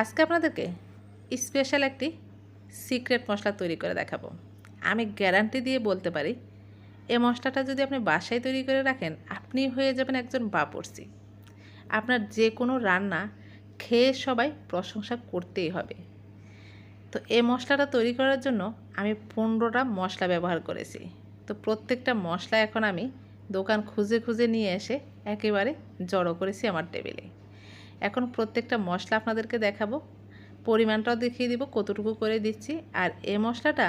আজকে আপনাদেরকে স্পেশাল একটি সিক্রেট মশলা তৈরি করে দেখাবো। আমি গ্যারান্টি দিয়ে বলতে পারি, এ মশলাটা যদি আপনি বাসায় তৈরি করে রাখেন, আপনি হয়ে যাবেন একজন বাপরসি। আপনার যে কোনো রান্না খেয়ে সবাই প্রশংসা করতেই হবে। তো এই মশলাটা তৈরি করার জন্য আমি পনেরোটা মশলা ব্যবহার করেছি। তো প্রত্যেকটা মশলা এখন আমি দোকান খুঁজে খুঁজে নিয়ে এসে একেবারে জড়ো করেছি আমার টেবিলে। এখন প্রত্যেকটা মশলা আপনাদেরকে দেখাবো। পরিমাণটাও দেখিয়ে দিব, কতটুকু করে দিচ্ছি। আর এ মশলাটা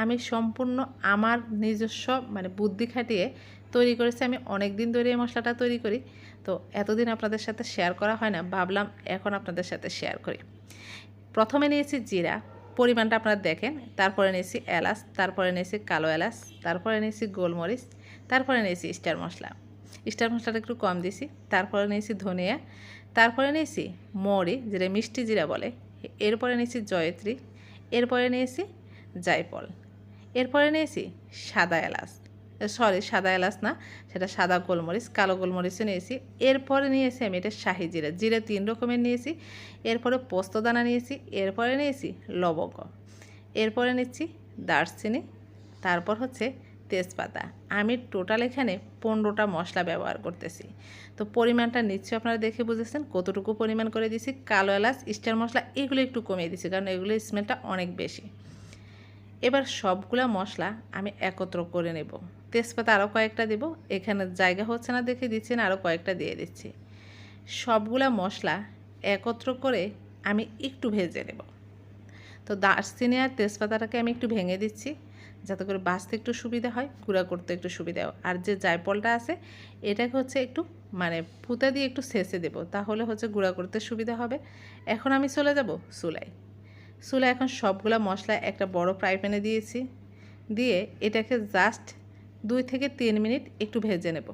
আমি সম্পূর্ণ আমার নিজস্ব মানে বুদ্ধি খাটিয়ে তৈরি করেছি। আমি অনেক দিন ধরে এই মশলাটা তৈরি করি। তো এতদিন আপনাদের সাথে শেয়ার করা হয় না, ভাবলাম এখন আপনাদের সাথে শেয়ার করি। প্রথমে নিয়েছি জিরা, পরিমাণটা আপনারা দেখেন। তারপরে নিয়েছি এলাচ, তারপরে নিয়েছি কালো এলাচ, তারপরে নিয়েছি গোলমরিচ, তারপরে নিয়েছি স্টার মশলা। স্টার মশলাটা একটু কম দিয়েছি, তারপরে নিয়েছি ধনিয়া, তারপরে নিয়েছি মৌরি, যেটা মিষ্টি জিরা বলে, এরপরে নিয়েছি জয়ত্রী, এরপরে নিয়েছি জায়ফল, এরপরে নিয়েছি সাদা এলাচ সরি সাদা এলাচ না, সেটা সাদা গোলমরিচ, কালো গোলমরিচও নিয়েছি, এরপরে নিয়েছি আমি এটা শাহি জিরা জিরা তিন রকমের নিয়েছি, এরপরে পোস্তদানা নিয়েছি, এরপরে নিয়েছি লবঙ্গ, এরপরে নিচ্ছি দারচিনি, তারপর হচ্ছে তেজপাতা। আমি টোটাল এখানে পনেরোটা মশলা ব্যবহার করতেছি। তো পরিমাণটা নিশ্চয়ই আপনারা দেখে বুঝেছেন, কতটুকু পরিমাণ করে দিছি, কালো এলাচ, স্টার মশলা, এগুলো একটু কমিয়ে দিছি, কারণ এগুলো স্মেলটা অনেক বেশি। এবার সবগুলা মশলা আমি একত্র করে নেব। তেজপাতা আরও কয়েকটা দেব, এখানে জায়গা হচ্ছে না দেখে দিচ্ছি না আরও কয়েকটা দিয়ে দিচ্ছি। সবগুলা মশলা একত্র করে আমি একটু ভেজে নেব। তো দারচিনি আর তেজপাতাটাকে আমি একটু ভেঙে দিচ্ছি। যাতে করে বাঁচতে একটু সুবিধা হয়, গুঁড়া করতে একটু সুবিধা হয়। আর যে জায়ফলটা আছে, এটাকে হচ্ছে একটু মানে ফুতা দিয়ে একটু সেঁচে দেবো, তাহলে হচ্ছে গুঁড়া করতে সুবিধা হবে। এখন আমি চলে যাব চুলায়। চুলা এখন সবগুলা মশলা একটা বড় ফ্রাই প্যানে দিয়েছি। দিয়ে এটাকে জাস্ট দুই থেকে তিন মিনিট একটু ভেজে নেব।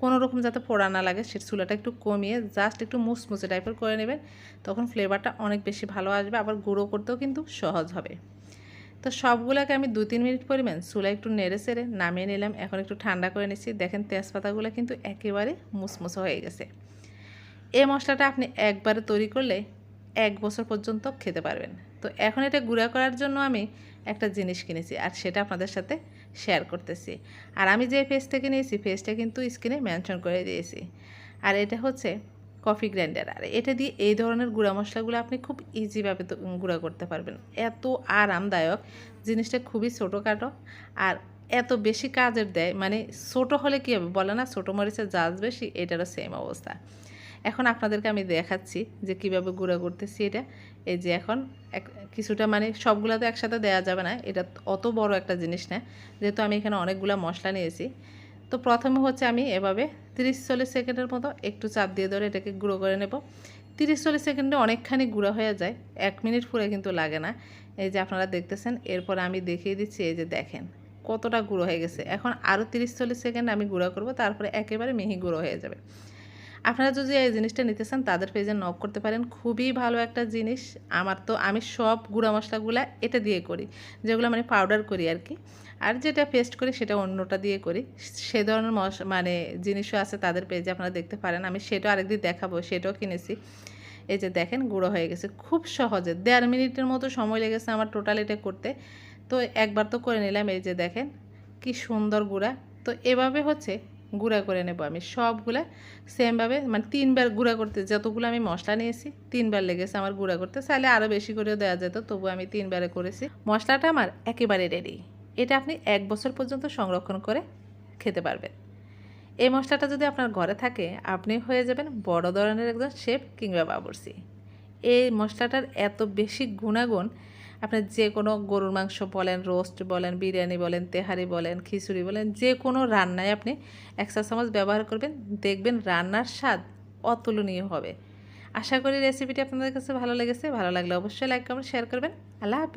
কোনো রকম যাতে পোড়া না লাগে, সে চুলাটা একটু কমিয়ে জাস্ট একটু মুসমুসে টাইপের করে নেবেন, তখন ফ্লেভারটা অনেক বেশি ভালো আসবে, আবার গুঁড়ো করতেও কিন্তু সহজ হবে। তো সবগুলোকে আমি দু তিন মিনিট পরিমাণ চুলা একটু নেড়ে সেড়ে নামিয়ে নিলাম। এখন একটু ঠান্ডা করে নিচ্ছি। দেখেন তেজপাতাগুলো কিন্তু একেবারে মুসমুসে হয়ে গেছে। এই মশলাটা আপনি একবারে তৈরি করলে এক বছর পর্যন্ত খেতে পারবেন। তো এখন এটা গুঁড়া করার জন্য আমি একটা জিনিস কিনেছি আর সেটা আপনাদের সাথে শেয়ার করতেছি। আর আমি যে পেজ থেকে নিয়েছি পেজটা কিন্তু স্ক্রিনে মেনশন করে দিয়েছি। আর এটা হচ্ছে কফি গ্রাইন্ডার আর, এটা দিয়ে এই ধরনের গুঁড়া মশলাগুলো আপনি খুব ইজিভাবে গুঁড়া করতে পারবেন। এত আরামদায়ক, জিনিসটা খুবই ছোটোখাটো, আর এত বেশি কাজের দেয় মানে ছোটো হলে কী হবে? বলে না, ছোটো মরিচের জাজ বেশি, এটারও সেম অবস্থা। এখন আপনাদেরকে আমি দেখাচ্ছি যে কীভাবে গুঁড়া করতেছি এটা। এই যে এখন এক, কিছুটা মানে সবগুলো তো একসাথে দেওয়া যাবে না, এটা অত বড় একটা জিনিস না। যেহেতু আমি এখানে অনেকগুলো মশলা নিয়েছি তো প্রথমে হচ্ছে আমি এভাবে তিরিশ চল্লিশ সেকেন্ডের মতো একটু চাপ দিয়ে ধরে এটাকে গুঁড়ো করে নেব। তিরিশ চল্লিশ সেকেন্ডে অনেকখানি গুঁড়ো হয়ে যায়, এক মিনিট পুরে কিন্তু লাগে না। এই যে আপনারা দেখতেছেন, এরপর আমি দেখিয়ে দিচ্ছি, এই যে দেখেন কতটা গুঁড়ো হয়ে গেছে। এখন আরও তিরিশ চল্লিশ সেকেন্ড আমি গুঁড়ো করব, তারপরে একেবারে মিহি গুঁড়ো হয়ে যাবে। আপনারা যদি এই জিনিসটা নিতে চান, তাদের পেজে নক করতে পারেন। খুবই ভালো একটা জিনিস। আমার তো, আমি সব গুঁড়া মশলাগুলো এটা দিয়ে করি, যেগুলো মানে পাউডার করি আর কি আর যেটা পেস্ট করি, সেটা অন্যটা দিয়ে করি। সে ধরনের মশ মানে জিনিসও আছে তাদের পেজে আপনারা দেখতে পারেন। আমি সেটাও আরেকদিন দেখাবো, সেটাও কিনেছি। এই যে দেখেন, গুঁড়ো হয়ে গেছে। খুব সহজে, দেড় মিনিটের মতো সময় লেগেছে আমার টোটাল এটা করতে। তো একবার তো করে নিলাম, এই যে দেখেন, কি সুন্দর গুঁড়া। তো এভাবে হচ্ছে গুঁড়া করে নেব আমি। সবগুলা সেমভাবে মানে তিনবার গুঁড়া করতে, যতগুলো আমি মশলা নিয়েছি, তিনবার লেগেছে আমার গুঁড়া করতে। চাইলে আরও বেশি করেও দেওয়া যেত তবু আমি তিনবারে করেছি। মশলাটা আমার একেবারে রেডি এটা আপনি এক বছর পর্যন্ত সংরক্ষণ করে খেতে পারবেন। এই মশলাটা যদি আপনার ঘরে থাকে, আপনি হয়ে যাবেন বড় ধরনের একজন শেফ কিংবা বাবরসি এই মশলাটার এত বেশি গুণাগুণ আপনি যে কোনো গরুর মাংস বলেন, রোস্ট বলেন, বিরিয়ানি বলেন, তেহারি বলেন, খিচুড়ি বলেন, যে কোনো রান্নায় আপনি এক চা চামচ ব্যবহার করবেন। দেখবেন রান্নার স্বাদ অতুলনীয় হবে। আশা করি রেসিপিটি আপনাদের কাছে ভালো লেগেছে। ভালো লাগলে অবশ্যই লাইক কমেন্ট শেয়ার করবেন। আল্লাহ হাফিজ।